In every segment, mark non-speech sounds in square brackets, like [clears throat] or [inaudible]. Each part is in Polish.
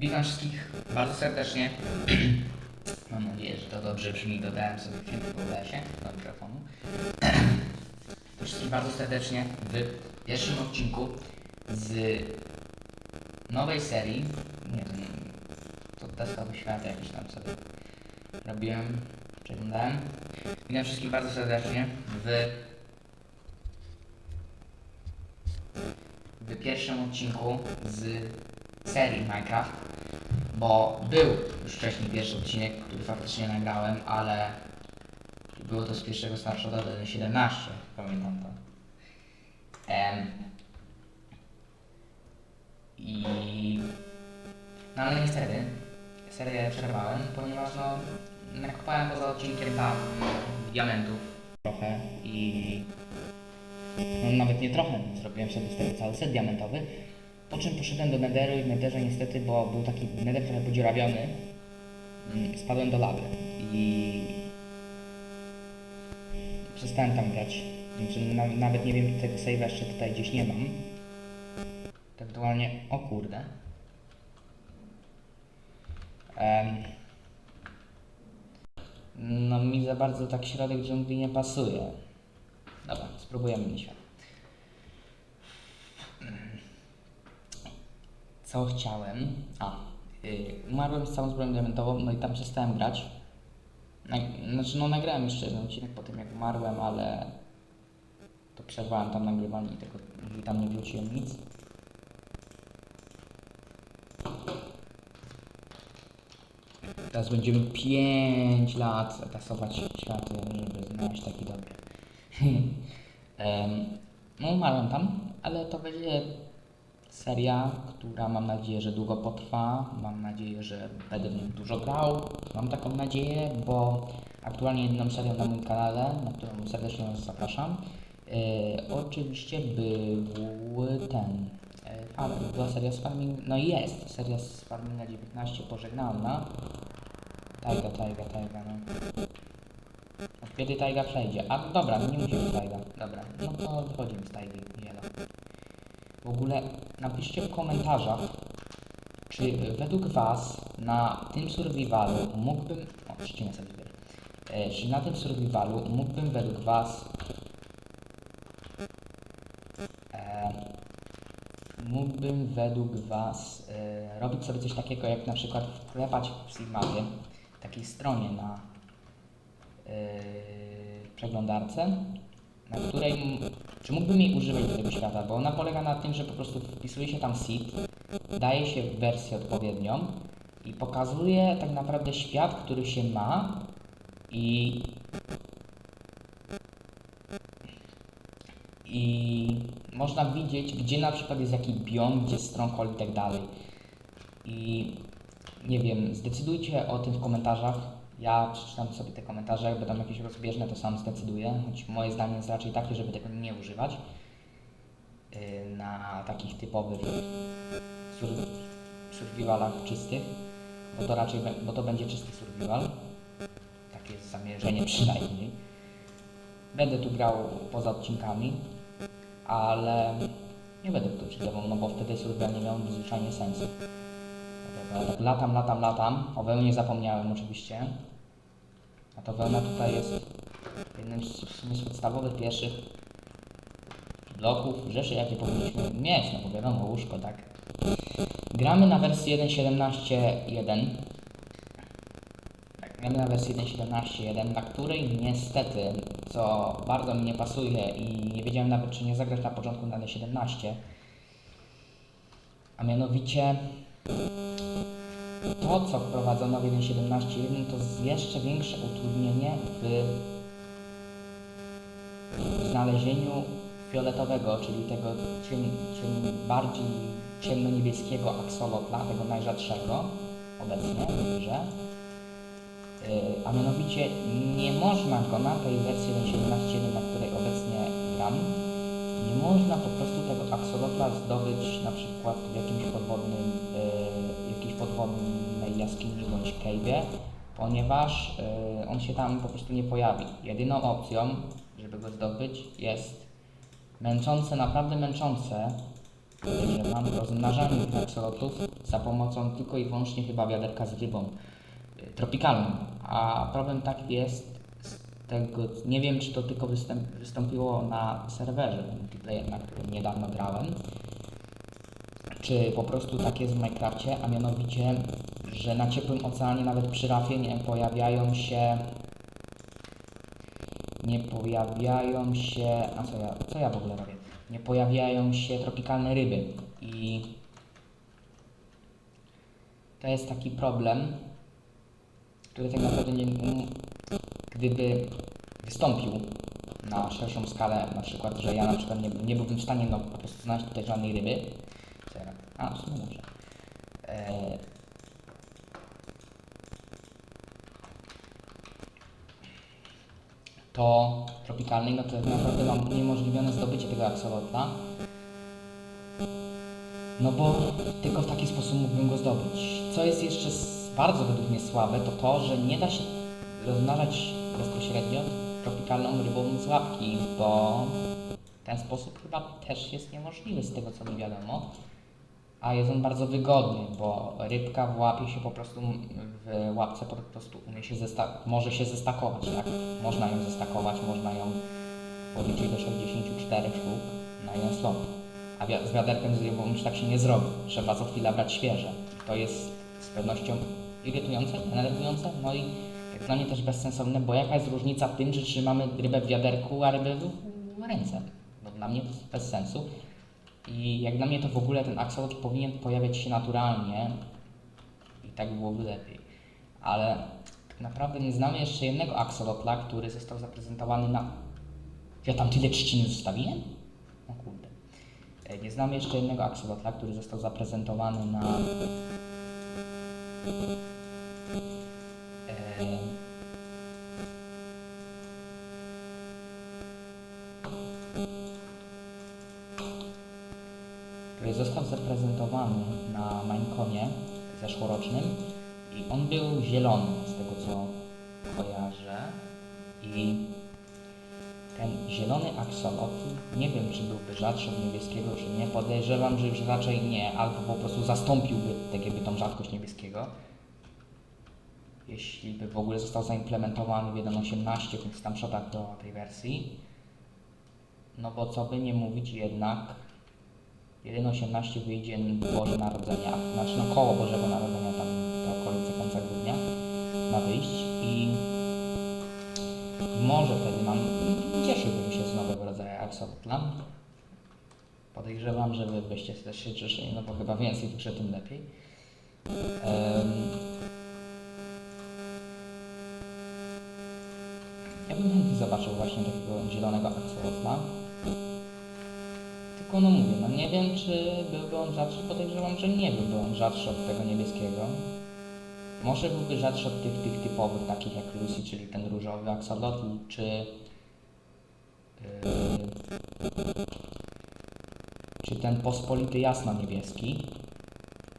Witam wszystkich bardzo serdecznie. [clears throat] Mam nadzieję, że to dobrze brzmi. Dodałem sobie chwilę w lesie do mikrofonu. [clears throat] To wszystkich bardzo serdecznie w pierwszym odcinku z nowej serii. Nie wiem, to testowy świat jakiś tam sobie robiłem, przeglądałem. Witam wszystkich bardzo serdecznie w w pierwszym odcinku z serii Minecraft, bo był już wcześniej pierwszy odcinek, który faktycznie nagrałem, ale było to z pierwszego snapshota do 17, pamiętam to. Em, I... No ale niestety serię przerwałem, ponieważ no nakopałem poza odcinkiem tam diamentów trochę i no nawet nie trochę, zrobiłem sobie z tego cały set diamentowy. Po czym poszedłem do Netheru i w Netherze niestety, bo był taki Nether trochę podziurawiony, mm, spadłem do lawy i przestałem tam grać. Znaczy, na, nawet nie wiem, tego save'a jeszcze tutaj gdzieś nie mam. Ewentualnie, o kurde. Em, no mi za bardzo tak środek dżungli nie pasuje. Dobra, spróbujemy inny świat. Co chciałem? A, yy, umarłem z całą zbroją diamentową, no i tam przestałem grać. Znaczy, no nagrałem jeszcze jeden odcinek po tym, jak umarłem, ale to przerwałem tam nagrywanie i tego i tam nie wróciłem nic. Teraz będziemy 5 lat tasować światy, żeby znaleźć taki dobry. [laughs] Em, no umarłem tam, ale to będzie seria, która mam nadzieję, że długo potrwa. Mam nadzieję, że będę w nią dużo grał. Mam taką nadzieję, bo aktualnie jedyną serią na moim kanale, na którą serdecznie Was zapraszam, e, oczywiście był ten e, Farming. Była seria Farming, no jest seria z Farminga 19 pożegnalna. Tajga, tajga, tajga, no. Kiedy tajga przejdzie? A dobra, nie musi być tajga. Dobra, no to wychodzimy z tajgi, jelo. W ogóle napiszcie w komentarzach, czy według Was na tym survivalu mógłbym... O, przycinę sobie zbiór. E, czy na tym survivalu mógłbym według Was... E, mógłbym według Was e, robić sobie coś takiego, jak na przykład wklepać w Sigmarie, takiej stronie na yy, przeglądarce, na której, czy mógłbym jej używać do tego świata, bo ona polega na tym, że po prostu wpisuje się tam seed, daje się wersję odpowiednią i pokazuje tak naprawdę świat, który się ma i i można widzieć, gdzie na przykład jest jaki biom, gdzie stronghold i tak dalej. I nie wiem, zdecydujcie o tym w komentarzach. Ja przeczytam sobie te komentarze, jak będą jakieś rozbieżne, to sam zdecyduję. Choć moje zdanie jest raczej takie, żeby tego nie używać yy, na takich typowych sur survivalach czystych, bo to raczej, bo to będzie czysty survival. Takie jest zamierzenie przynajmniej. Będę tu grał poza odcinkami, ale nie będę tu cheatował, no bo wtedy survival nie miał zwyczajnie sensu. Latam, latam, latam. O wełnie zapomniałem oczywiście. A to wełna tutaj jest jednym z, z podstawowych pierwszych bloków, rzeczy jakie powinniśmy mieć, no bo wiadomo, łóżko, tak. Gramy na wersji 1.17.1. Tak, gramy na wersji 1.17.1, na której niestety, co bardzo mi nie pasuje i nie wiedziałem nawet czy nie zagrać na początku na 1.17, a mianowicie to, co wprowadzono w 1.17.1, to jeszcze większe utrudnienie w znalezieniu fioletowego, czyli tego ciem, ciem, bardziej ciemno-niebieskiego aksolotla, tego najrzadszego obecnie w grze. Yy, a mianowicie nie można go na tej wersji 1.17.1, na której obecnie gram, nie można po prostu tego aksolotla zdobyć na przykład w jakimś podwodnym, jakiejś podwodnej jaskini bądź cave'ie, ponieważ yy, on się tam po prostu nie pojawi. Jedyną opcją, żeby go zdobyć jest męczące, naprawdę męczące, że mam rozmnażanie tych aksolotów za pomocą tylko i wyłącznie chyba wiaderka z rybą y, tropikalną. A problem taki jest z tego, nie wiem czy to tylko wystąpiło na serwerze multiplayer, na którym niedawno grałem, czy po prostu tak jest w Minecrafcie, a mianowicie, że na ciepłym oceanie nawet przy rafie nie pojawiają się nie pojawiają się. A co ja, co ja w ogóle robię? Nie pojawiają się tropikalne ryby. I to jest taki problem, który tak naprawdę nie. Gdyby wystąpił na szerszą skalę, na przykład, że ja na przykład nie, nie byłbym w stanie no, po prostu znaleźć tutaj żadnej ryby. A, w sumie dobrze. E, to tropikalnej, no to tak naprawdę mam uniemożliwione zdobycie tego aksolotla. No bo tylko w taki sposób mógłbym go zdobyć. Co jest jeszcze bardzo według mnie słabe, to to, że nie da się rozmnażać bezpośrednio tropikalną rybą z łapki, bo ten sposób chyba też jest niemożliwy z tego co mi wiadomo. A jest on bardzo wygodny, bo rybka w łapie się po prostu, w łapce po prostu umie się może się zestakować, tak? Można ją zestakować, można ją policzyć do 64 sztuk na jeden slot. A wi- z wiaderkiem z rybą już tak się nie zrobi. Trzeba co chwila brać świeże. To jest z pewnością irytujące, denerwujące, no i jak dla mnie też bezsensowne, bo jaka jest różnica w tym, że trzymamy rybę w wiaderku, a rybę w, w ręce? No dla mnie to jest bez sensu. I jak dla mnie to w ogóle ten aksolotl powinien pojawiać się naturalnie i tak byłoby lepiej. Ale tak naprawdę nie znamy jeszcze jednego aksolotla, który został zaprezentowany na... Ja tam tyle trzciny zostawiłem? No kurde. E, Nie znamy jeszcze jednego aksolotla, który został zaprezentowany na... E, został zaprezentowany na Mineconie zeszłorocznym i on był zielony, z tego co kojarzę. I ten zielony aksolotl, nie wiem czy byłby rzadszy od niebieskiego, czy nie. Podejrzewam, że już raczej nie, albo po prostu zastąpiłby tak jakby tą rzadkość niebieskiego. Jeśli by w ogóle został zaimplementowany w 1.18 w tych snapshotach do tej wersji. No bo co by nie mówić jednak 1.18 wyjdzie Boże Narodzenia, znaczy no koło Bożego Narodzenia, tam to okolice końca grudnia ma wyjść i może wtedy mam, cieszyłbym się z nowego rodzaju Axolotla. Podejrzewam, że wy byście też się cieszyli, no bo chyba więcej wygrze, tym lepiej. Em, ja bym zobaczył właśnie takiego zielonego Axolotla. Tylko no mówię, no nie wiem czy byłby on rzadszy, podejrzewam, że nie byłby on rzadszy od tego niebieskiego. Może byłby rzadszy od tych, tych typowych, takich jak Lucy, czyli ten różowy axolotl, czy... Yy, czy ten pospolity jasno-niebieski,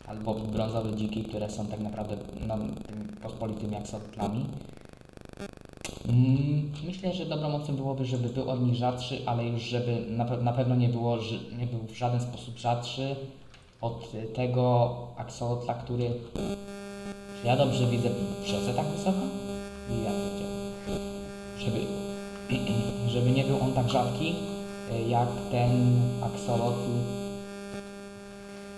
albo brązowy dziki, które są tak naprawdę no, tymi pospolitymi axolotlami. Mm, Myślę, że dobrą opcją byłoby, żeby był od nich rzadszy, ale już żeby na, pe- na pewno nie, było, nie był w żaden sposób rzadszy od tego aksolotla, który... Czy ja dobrze widzę brzozę tak wysoko? I ja powiedziałem. Żeby, [clears throat] żeby nie był on tak rzadki, y, jak ten aksolotl,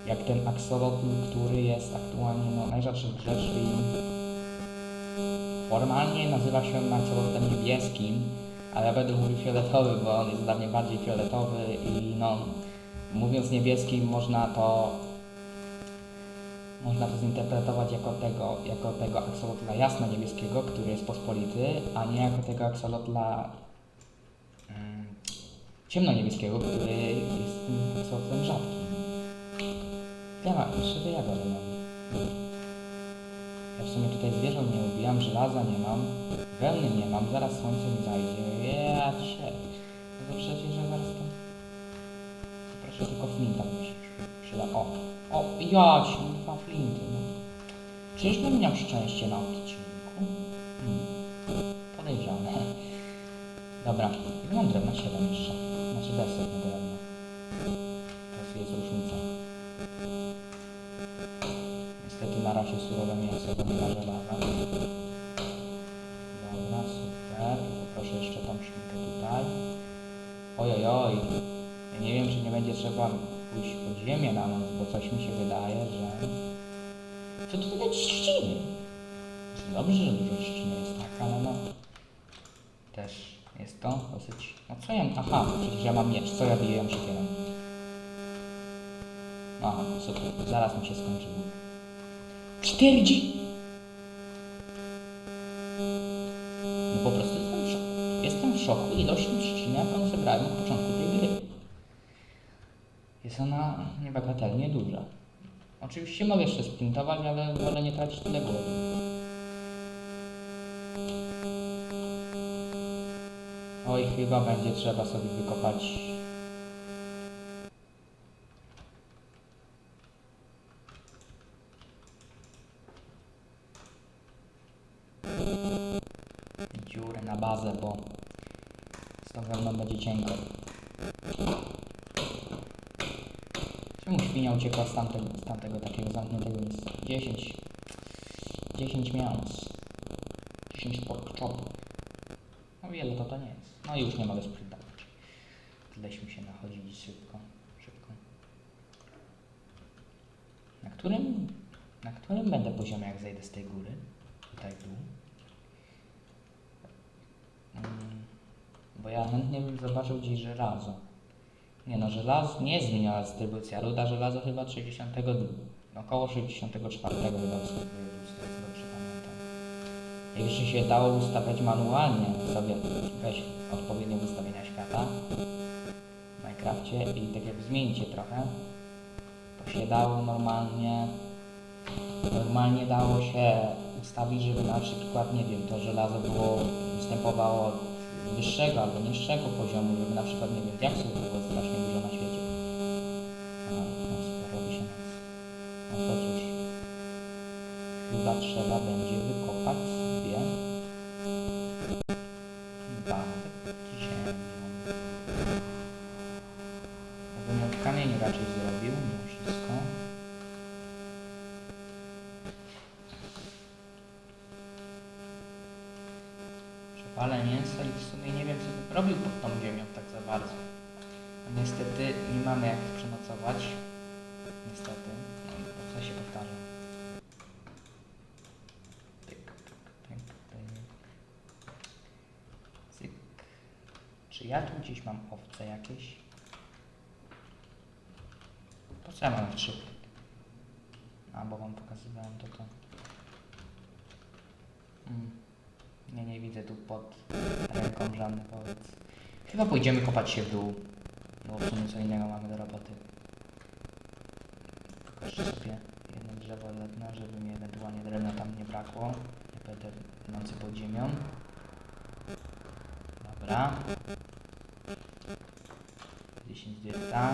jak ten aksolotl, który jest aktualnie no, najrzadszy w grze, czyli Formalnie nazywa się on axolotlem niebieskim, ale ja będę mówił fioletowy, bo on jest dla mnie bardziej fioletowy i no, mówiąc niebieski można to można to zinterpretować jako tego, jako tego aksolotla jasno-niebieskiego, który jest pospolity, a nie jako tego aksolotla mm, ciemno-niebieskiego, który jest tym aksolotlem rzadkim. Ja mam, jeszcze jagody mam. Ja w sumie tutaj zwierząt nie ubijam, żelaza nie mam, wełny nie mam, zaraz słońce mi zajdzie. Ja cię. No to przecież że zaraz to... Proszę tylko flinta przyda. O, o, ja ci, dwa flinty, no. Czyżbym miał szczęście na odcinku? Hmm. Podejrzane. Dobra, mam drewna? 7 jeszcze. Znaczy deset na drewno. Razie surowe mięso, żelaza. Dobra, super. Poproszę jeszcze tą szynkę tutaj. Ojojoj. Ja nie wiem, czy nie będzie trzeba pójść pod ziemię na noc, bo coś mi się wydaje, że... Co tu tyle trzciny? Dobrze, że dużo trzciny jest tak, ale no... Też jest to dosyć... No co ja... Aha, przecież ja mam miecz. Co ja biję ją siekierą? Aha, super. Zaraz mi się skończyło. 40! No po prostu jestem w szoku. Jestem w szoku ilością trzciny, jaką zebrałem od początku tej gry. Jest ona niebagatelnie duża. Oczywiście mogę jeszcze sprintować, ale wolę nie tracić tyle głowy. Oj, chyba będzie trzeba sobie wykopać dziurę na bazę, bo z tą wełną będzie cienko. Czemu świnia uciekła z tamtego, z tamtego takiego zamkniętego miejsca? 10. 10 mięs. 10 pork chopów. No wiele to to nie jest. No i już nie mogę sprintować. Tyleśmy się nachodzili szybko. Szybko. Na którym, na którym będę poziomie, jak zejdę z tej góry? Tutaj w dół. Mm, Bo ja chętnie bym zobaczył gdzieś żelazo. Nie no, żelazo nie zmieniała dystrybucja. Ruda żelazo chyba 60, no, około 64 chyba wskakuje, z tego co dobrze pamiętam. Jak jeszcze się dało ustawiać manualnie sobie weź odpowiednie ustawienia świata w Minecrafcie i tak jak zmienicie trochę, to się dało normalnie normalnie dało się ustawić, żeby na przykład, nie wiem, to żelazo było, występowało wyższego albo niższego poziomu, żeby na przykład, nie wiem, diaksów było strasznie dużo na świecie. No super, robi się. No to cóż, chyba trzeba będzie wykopać mamy jak przenocować. Niestety. Po co się powtarza. Tyk, tyk, tyk. Cyk. Czy ja tu gdzieś mam owce jakieś? Po co ja mam trzy? A, bo wam pokazywałem to to. Mm. Nie, nie widzę tu pod ręką żadnych owiec. Chyba pójdziemy kopać się w dół. Bo w sumie co innego mamy do roboty. Jeszcze sobie jedno drzewo zetnę, żeby mi ewentualnie drewna tam nie brakło. Nie będę nocy pod ziemią. Dobra. 10 dieta.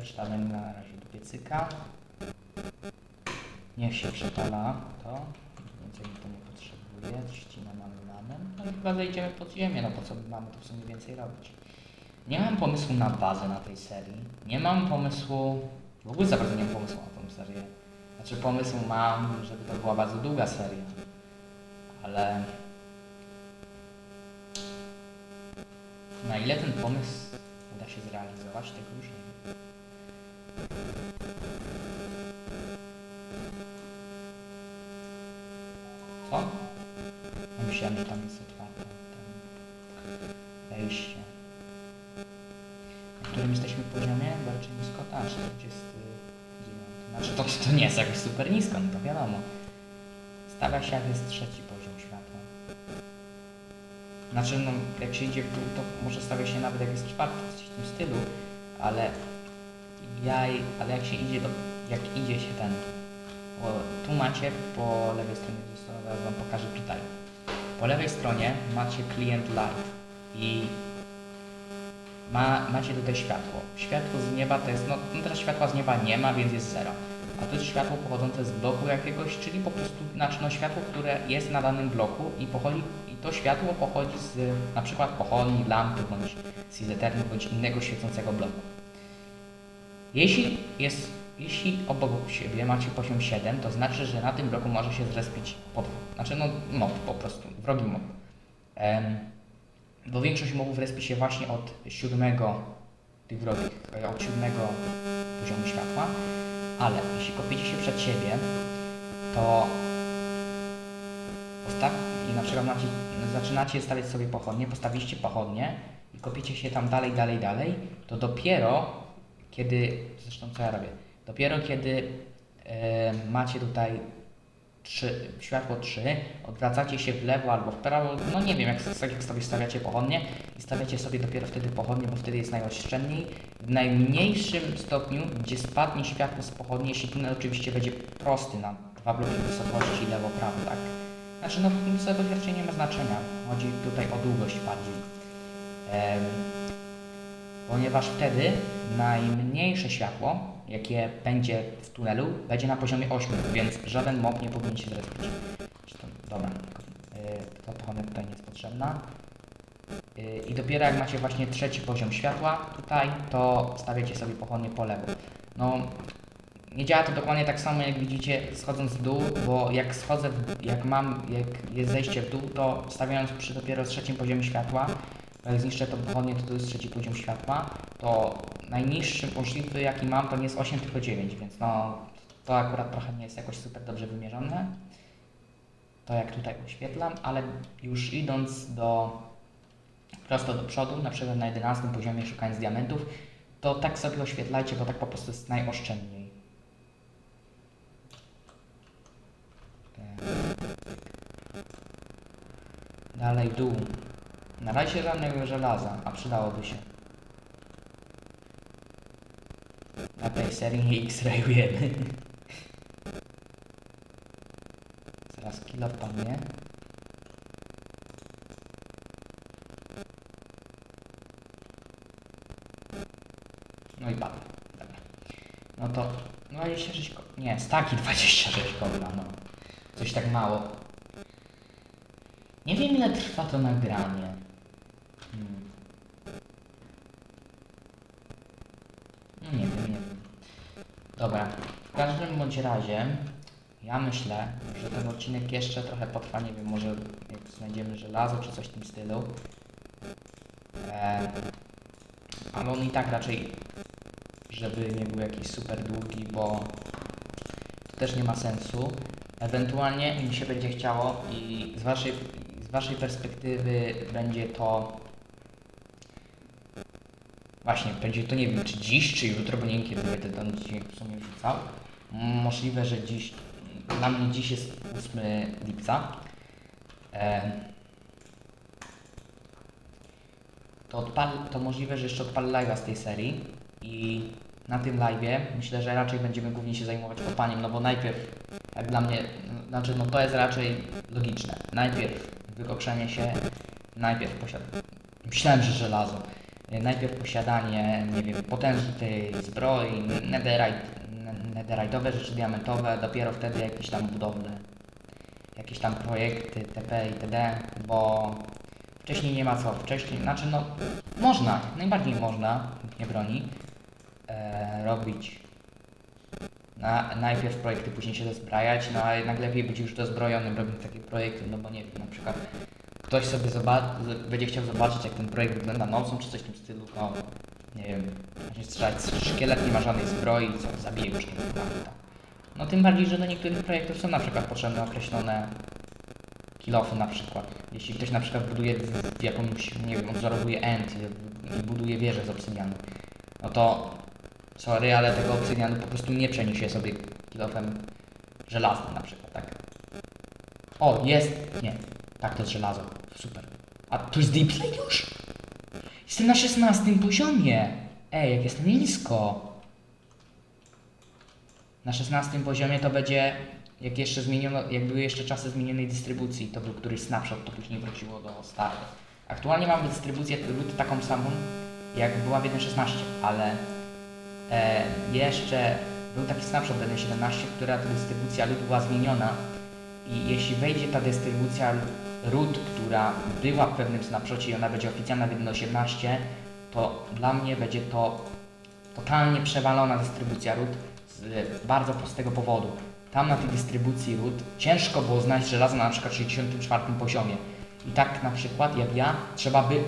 Reszta na razie do piecyka. Niech się przepala to. Więcej to nie potrzebuje. Trzcina mamy, mamy. No i chyba zejdziemy pod ziemię, no po co mamy tu w sumie więcej robić. Nie mam pomysłu na bazę na tej serii. Nie mam pomysłu... W ogóle za bardzo nie mam pomysłu na tą serię. Znaczy pomysł mam, żeby to była bardzo długa seria. Ale... Na ile ten pomysł uda się zrealizować, tego już nie wiem. Co? No Myślałem, że tam jest otwarte ten wejście. Na którym jesteśmy poziomie? Bardzo nisko, tak, 49. Znaczy to, to nie jest jakoś super nisko, no to wiadomo. Stawia się jak jest trzeci poziom światła. Znaczy no, jak się idzie w dół, to może stawia się nawet jak jest czwarty, coś w tym stylu, ale ja, ale jak się idzie do, jak idzie się ten, o, tu macie po lewej stronie, ja wam pokażę tutaj. Po lewej stronie macie Client Live. i ma, macie tutaj światło. Światło z nieba to jest, no, no teraz światła z nieba nie ma, więc jest zero. A to jest światło pochodzące z bloku jakiegoś, czyli po prostu, znaczy no światło, które jest na danym bloku i pochodzi, i to światło pochodzi z na przykład pochodni, lampy, bądź z bądź innego świecącego bloku. Jeśli jest, jeśli obok siebie macie poziom 7, to znaczy, że na tym bloku może się zrespić pod, znaczy no mob po prostu, wrogi mob. Em, bo większość mobów respi się właśnie od siódmego tych wrogich, e, od siódmego poziomu światła, ale jeśli kopiecie się przed siebie, to i na przykład macie, zaczynacie stawiać sobie pochodnie, postawiliście pochodnie i kopiecie się tam dalej, dalej, dalej, to dopiero kiedy, zresztą co ja robię, dopiero kiedy e, macie tutaj 3, światło 3, odwracacie się w lewo albo w prawo, no nie wiem, jak, tak jak sobie stawiacie pochodnie i stawiacie sobie dopiero wtedy pochodnie, bo wtedy jest najoszczędniej. W najmniejszym stopniu, gdzie spadnie światło z pochodni, jeśli tunel oczywiście będzie prosty na dwa bloki wysokości lewo-prawo, tak? Znaczy, no wysokość raczej nie ma znaczenia, chodzi tutaj o długość bardziej. Em, ponieważ wtedy najmniejsze światło, jakie będzie w tunelu, będzie na poziomie 8, więc żaden mob nie powinien się zrespić. Dobra, ta pochodnia tutaj nie jest potrzebna. Yy, I dopiero jak macie właśnie trzeci poziom światła tutaj, to stawiacie sobie pochodnie po lewo. No, nie działa to dokładnie tak samo jak widzicie schodząc w dół, bo jak schodzę, w, jak mam, jak jest zejście w dół, to stawiając przy dopiero trzecim poziomie światła, jak zniszczę tą pochodnię, to to jest trzeci poziom światła, to najniższy możliwy jaki mam to nie jest 8 tylko 9, więc no to akurat trochę nie jest jakoś super dobrze wymierzone. To jak tutaj oświetlam, ale już idąc do prosto do przodu, na przykład na 11 poziomie szukając diamentów, to tak sobie oświetlajcie, bo tak po prostu jest najoszczędniej. Tak. Dalej dół. Na razie żadnego żelaza, a przydałoby się. Na tej serii nie X-rayujemy. Zaraz kilo wpadnie. No i padł. Dobra. No to 26 ko- Nie, staki 26 kobla, no. Coś tak mało. Nie wiem ile trwa to nagranie. Bądź razie ja myślę, że ten odcinek jeszcze trochę potrwa, nie wiem, może jak znajdziemy żelazo czy coś w tym stylu. E, ale on i tak raczej, żeby nie był jakiś super długi, bo to też nie ma sensu. Ewentualnie mi się będzie chciało i z waszej, z waszej perspektywy będzie to Właśnie, będzie to nie wiem, czy dziś, czy jutro, bo nie wiem kiedy będę ten odcinek w sumie wrzucał. Możliwe, że dziś, dla mnie dziś jest 8 lipca. E, to, odpal, to możliwe, że jeszcze odpalę live'a z tej serii i na tym live'ie myślę, że raczej będziemy głównie się zajmować kopaniem, no bo najpierw, jak dla mnie, znaczy no to jest raczej logiczne. Najpierw wykokrzenie się, najpierw posiadanie. Myślałem, że żelazo. E, Najpierw posiadanie, nie wiem, potężnej zbroi, netherite, netherite'owe rzeczy diamentowe, dopiero wtedy jakieś tam budowle, jakieś tam projekty, TP itd., bo wcześniej nie ma co, wcześniej, znaczy no, można, najbardziej można, nikt nie broni, e, robić na, najpierw projekty, później się dozbrajać, no a jednak lepiej być już dozbrojonym robiąc takie projekty, no bo nie wiem, na przykład ktoś sobie będzie chciał zobaczyć, jak ten projekt wygląda nocą, czy coś w tym stylu, to nie wiem, będzie strzelać, szkielet nie ma żadnej zbroi, co zabije już nie No tym bardziej, że do niektórych projektów są na przykład potrzebne określone kilofy na przykład. Jeśli ktoś na przykład buduje w, w jakąś, nie wiem, wzorowuje end i, i buduje wieżę z obsydianu, no to sorry, ale tego obsydianu po prostu nie przeniesie sobie kilofem żelaznym na przykład, tak? O, jest! Nie, tak, to jest żelazo. Super. A to jest Deep Slate już? Jestem na 16 poziomie. Ej, jak jestem nisko. Na 16 poziomie to będzie, jak jeszcze zmieniono, jak były jeszcze czasy zmienionej dystrybucji, to był któryś snapshot, to później wróciło do starych. Aktualnie mamy dystrybucję RUT taką samą, jak była w 1.16, ale e, jeszcze był taki snapshot w 1.17, która ta dystrybucja RUT była zmieniona i jeśli wejdzie ta dystrybucja RUT, która była w pewnym snapshocie i ona będzie oficjalna w 1.18, to dla mnie będzie to totalnie przewalona dystrybucja RUT z bardzo prostego powodu. Tam na tej dystrybucji RUT ciężko było znaleźć żelazo na przykład 64 poziomie. I tak na przykład jak ja, trzeba, by,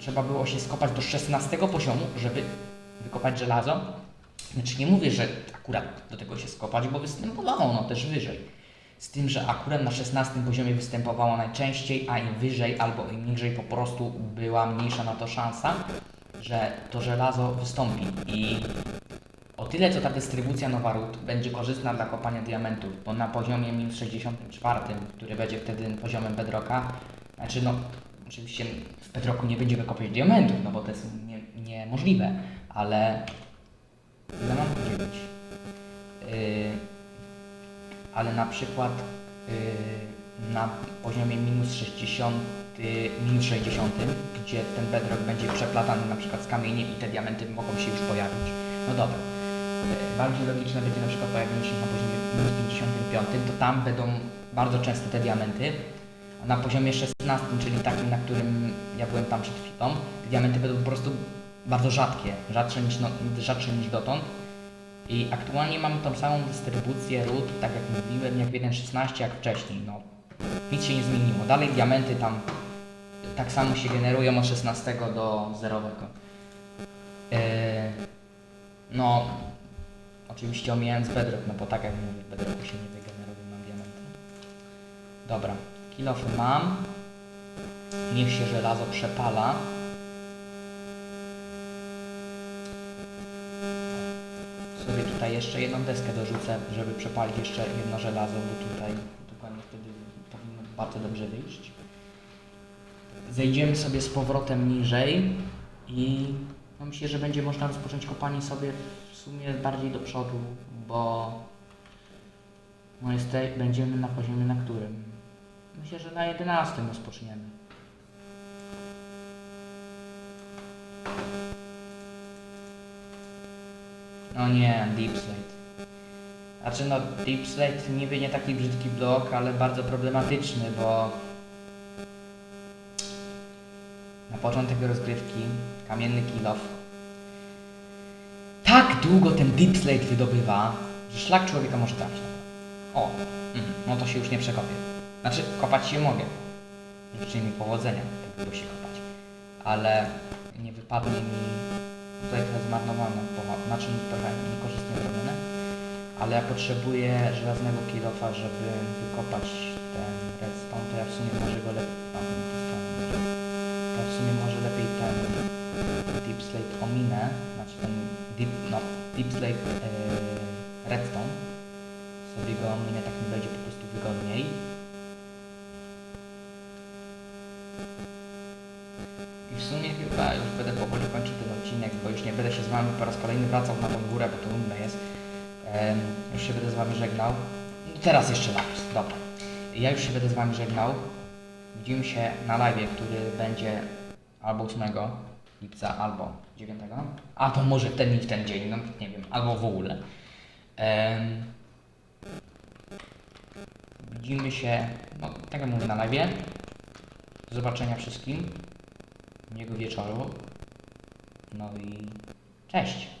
trzeba było się skopać do 16 poziomu, żeby wykopać żelazo. Znaczy nie mówię, że akurat do tego się skopać, bo występowało ono też wyżej z tym, że akurat na 16 poziomie występowała najczęściej, a im wyżej albo im niżej po prostu była mniejsza na to szansa, że to żelazo wystąpi. I o tyle co ta dystrybucja Nowarut będzie korzystna dla kopania diamentów, bo na poziomie minus 64, który będzie wtedy poziomem bedroka, znaczy no oczywiście w bedroku nie będziemy kopać diamentów, no bo to jest nie, niemożliwe, ale ile mam 9? Ale na przykład yy, na poziomie minus 60, minus 60, gdzie ten bedrock będzie przeplatany na przykład z kamieniem i te diamenty mogą się już pojawić. No dobra. Yy, Bardziej logiczne będzie na przykład pojawienie się na poziomie minus 55, to tam będą bardzo częste te diamenty. A na poziomie 16, czyli takim, na którym ja byłem tam przed chwilą, diamenty będą po prostu bardzo rzadkie, rzadsze niż, no, rzadsze niż dotąd. I aktualnie mamy tą samą dystrybucję ród, tak jak mówiłem, jak w 1.16, jak wcześniej. No, nic się nie zmieniło. Dalej diamenty tam tak samo się generują od 16 do 0. Yy, no, oczywiście omijając bedrock, no bo tak jak mówię, w bedrocku się nie wygeneruje, mam diamenty. Dobra, kilofy mam. Niech się żelazo przepala. Sobie tutaj jeszcze jedną deskę dorzucę, żeby przepalić jeszcze jedno żelazo, bo tutaj dokładnie wtedy powinno bardzo dobrze wyjść. Zejdziemy sobie z powrotem niżej i no myślę, że będzie można rozpocząć kopanie sobie w sumie bardziej do przodu, bo no jest będziemy na poziomie na którym? Myślę, że na 11 rozpoczniemy. No nie, Deep Slate. Znaczy no, Deep Slate niby nie taki brzydki blok, ale bardzo problematyczny, bo na początek rozgrywki kamienny kilof tak długo ten Deep Slate wydobywa, że szlak człowieka może trafić. O, mhm, no to się już nie przekopię. Znaczy, kopać się mogę. Życzę mi powodzenia, tak długo się kopać. Ale nie wypadnie mi tutaj bo znaczy trochę niekorzystnie zrobione, ale ja potrzebuję żelaznego kilofa, żeby wykopać ten redstone, to ja w sumie może go lepiej, to ja w sumie może lepiej ten deep slate ominę, znaczy ten deep, no, deep slate yy, redstone, sobie go ominę, tak mi będzie po prostu wygodniej. I w sumie chyba już będę powoli kończył ten odcinek, bo już nie będę się z Wami po raz kolejny wracał na tą górę, bo to nudne jest. Już się będę z Wami żegnał. No teraz jeszcze lapis, dobra. Ja już się będę z Wami żegnał. Widzimy się na live, który będzie albo 8 lipca, albo 9. A to może ten i w ten dzień, no nie wiem, albo w ogóle. Widzimy się, no tak jak mówię, na live. Do zobaczenia wszystkim miłego wieczoru. No i cześć.